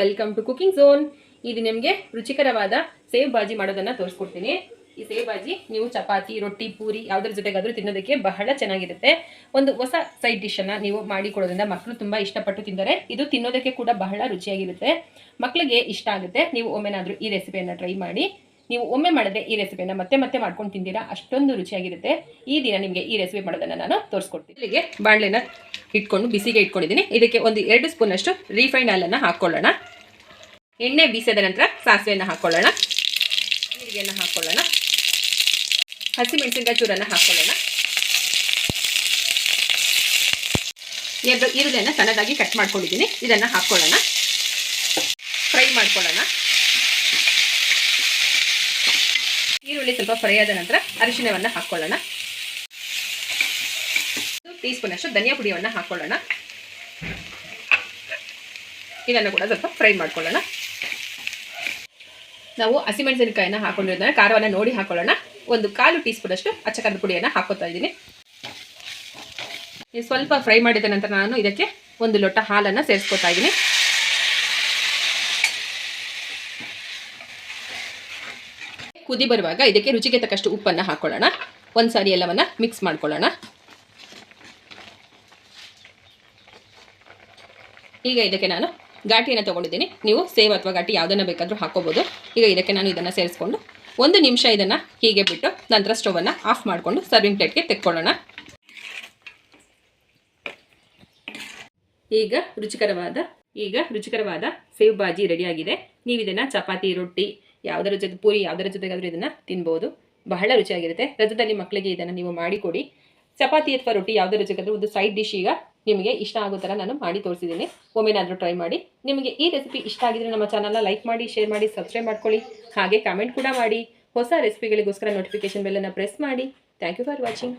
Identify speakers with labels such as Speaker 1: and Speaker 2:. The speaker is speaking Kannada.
Speaker 1: ವೆಲ್ಕಮ್ ಟು ಕುಕಿಂಗ್ ಝೋನ್ ಇದು ನಿಮಗೆ ರುಚಿಕರವಾದ ಸೇವ್ ಬಾಜಿ ಮಾಡೋದನ್ನ ತೋರಿಸ್ಕೊಡ್ತೀನಿ. ಈ ಸೇವ್ ಬಾಜಿ ನೀವು ಚಪಾತಿ, ರೊಟ್ಟಿ, ಪೂರಿ ಯಾವುದ್ರ ಜೊತೆಗಾದ್ರೂ ತಿನ್ನೋದಕ್ಕೆ ಬಹಳ ಚೆನ್ನಾಗಿರುತ್ತೆ. ಒಂದು ಹೊಸ ಸೈಡ್ ಡಿಶ್ ಅನ್ನ ನೀವು ಮಾಡಿಕೊಡೋದ್ರಿಂದ ಮಕ್ಕಳು ತುಂಬಾ ಇಷ್ಟಪಟ್ಟು ತಿಂದರೆ ಇದು ತಿನ್ನೋದಕ್ಕೆ ಕೂಡ ಬಹಳ ರುಚಿಯಾಗಿರುತ್ತೆ. ಮಕ್ಕಳಿಗೆ ಇಷ್ಟ ಆಗುತ್ತೆ. ನೀವು ಒಮ್ಮೆನಾದ್ರೂ ಈ ರೆಸಿಪಿಯನ್ನು ಟ್ರೈ ಮಾಡಿ. ನೀವು ಒಮ್ಮೆ ಮಾಡಿದ್ರೆ ಈ ರೆಸಿಪಿಯನ್ನ ಮತ್ತೆ ಮತ್ತೆ ಮಾಡ್ಕೊಂಡು ತಿಂದಿರಾ ಅಷ್ಟೊಂದು ರುಚಿಯಾಗಿರುತ್ತೆ. ಈ ದಿನ ನಿಮಗೆ ಈ ರೆಸಿಪಿ ಮಾಡೋದನ್ನು ನಾನು ತೋರಿಸ್ಕೊಡ್ತೀನಿ. ಇಲ್ಲಿಗೆ ಬಾಣಲೆನ ಇಟ್ಕೊಂಡು, ಬಿಸಿಗೆ ಇಟ್ಕೊಂಡಿದ್ದೀನಿ. ಇದಕ್ಕೆ ಒಂದು ಎರಡು ಸ್ಪೂನಷ್ಟು ರೀಫೈಂಡ್ ಆಯಿಲನ್ನು ಹಾಕ್ಕೊಳ್ಳೋಣ. ಎಣ್ಣೆ ಬೀಸಿದ ನಂತರ ಸಾಸಿವೆಯನ್ನು ಹಾಕ್ಕೊಳ್ಳೋಣ ಜೀರಿಗೆಯನ್ನು ಹಾಕ್ಕೊಳ್ಳೋಣ ಹಸಿಮೆಣಸಿನಕಾಯಿ ಚೂರನ್ನು ಹಾಕ್ಕೊಳ್ಳೋಣ ಎರಡು ಈರುಳ್ಳಿಯನ್ನು ಸಣ್ಣದಾಗಿ ಕಟ್ ಮಾಡ್ಕೊಂಡಿದ್ದೀನಿ. ಇದನ್ನು ಹಾಕ್ಕೊಳ್ಳೋಣ ಫ್ರೈ ಮಾಡ್ಕೊಳ್ಳೋಣ. ಈರುಳ್ಳಿ ಸ್ವಲ್ಪ ಫ್ರೈ ಆದ ನಂತರ ಅರಿಶಿಣವನ್ನು ಹಾಕ್ಕೊಳ್ಳೋಣ ಟೀ ಸ್ಪೂನ್ ಅಷ್ಟು ಧನಿಯಾ ಪುಡಿಯನ್ನು ಹಾಕ್ಕೊಳ್ಳೋಣ ಇದನ್ನು ಕೂಡ ಸ್ವಲ್ಪ ಫ್ರೈ ಮಾಡ್ಕೊಳ್ಳೋಣ. ನಾವು ಹಸಿಮೆಣಸಿನಕಾಯಿನ ಹಾಕೊಂಡಿರೋದನ್ನ ಖಾರವನ್ನು ನೋಡಿ ಹಾಕೊಳ್ಳೋಣ. ಒಂದು ಕಾಲು ಟೀ ಸ್ಪೂನ್ ಅಷ್ಟು ಪುಡಿಯನ್ನು ಹಾಕೋತಾ ಇದ್ದೀನಿ. ಇದು ಸ್ವಲ್ಪ ಫ್ರೈ ಮಾಡಿದ ನಂತರ ನಾನು ಇದಕ್ಕೆ ಒಂದು ಲೋಟ ಹಾಲನ್ನು ಸೇರಿಸ್ಕೊತಾ ಇದ್ದೀನಿ. ಕುದಿ ಬರುವಾಗ ಇದಕ್ಕೆ ರುಚಿಗೆ ತಕ್ಕಷ್ಟು ಉಪ್ಪನ್ನು ಹಾಕೊಳ್ಳೋಣ. ಒಂದು ಸಾರಿ ಎಲ್ಲವನ್ನ ಮಿಕ್ಸ್ ಮಾಡ್ಕೊಳ್ಳೋಣ. ಈಗ ಇದಕ್ಕೆ ನಾನು ಘಾಟಿಯನ್ನು ತೊಗೊಂಡಿದ್ದೀನಿ. ನೀವು ಸೇವ್ ಅಥವಾ ಘಾಟಿ ಯಾವುದನ್ನು ಬೇಕಾದರೂ ಹಾಕೋಬೋದು. ಈಗ ಇದಕ್ಕೆ ನಾನು ಇದನ್ನು ಸೇರಿಸ್ಕೊಂಡು ಒಂದು ನಿಮಿಷ ಇದನ್ನು ಹೀಗೆ ಬಿಟ್ಟು ನಂತರ ಸ್ಟವನ್ನು ಆಫ್ ಮಾಡಿಕೊಂಡು ಸರ್ವಿಂಗ್ ಪ್ಲೇಟ್ಗೆ ತೆಕ್ಕೊಳ್ಳೋಣ. ಈಗ ರುಚಿಕರವಾದ ಈಗ ರುಚಿಕರವಾದ ಸೇವ್ ಬಾಜಿ ರೆಡಿಯಾಗಿದೆ. ನೀವು ಇದನ್ನು ಚಪಾತಿ, ರೊಟ್ಟಿ, ಯಾವುದರ ಜೊತೆ ಪೂರಿ, ಯಾವುದರ ಜೊತೆಗಾದರೂ ಇದನ್ನು ತಿನ್ಬೋದು. ಬಹಳ ರುಚಿಯಾಗಿರುತ್ತೆ. ರಜದಲ್ಲಿ ಮಕ್ಕಳಿಗೆ ಇದನ್ನು ನೀವು ಮಾಡಿಕೊಡಿ. ಚಪಾತಿ ಅಥವಾ ರೊಟ್ಟಿ ಯಾವುದರ ಜೊತೆಗಾದರೂ ಒಂದು ಸೈಡ್ ಡಿಶ್ ಈಗ ನಿಮಗೆ ಇಷ್ಟ ಆಗೋ ಥರ ನಾನು ಮಾಡಿ ತೋರಿಸಿದ್ದೀನಿ. ಒಮ್ಮೆನಾದರೂ ಟ್ರೈ ಮಾಡಿ. ನಿಮಗೆ ಈ ರೆಸಿಪಿ ಇಷ್ಟ ಆಗಿದ್ರೆ ನಮ್ಮ ಚಾನಲ್ನ ಲೈಕ್ ಮಾಡಿ ಶೇರ್ ಮಾಡಿ ಸಬ್ಸ್ಕ್ರೈಬ್ ಮಾಡ್ಕೊಳ್ಳಿ. ಹಾಗೆ ಕಾಮೆಂಟ್ ಕೂಡ ಮಾಡಿ. ಹೊಸ ರೆಸಿಪಿಗಳಿಗೋಸ್ಕರ ನೋಟಿಫಿಕೇಶನ್ ಬೆಲ್ಲನ್ನು ಪ್ರೆಸ್ ಮಾಡಿ. Thank you for watching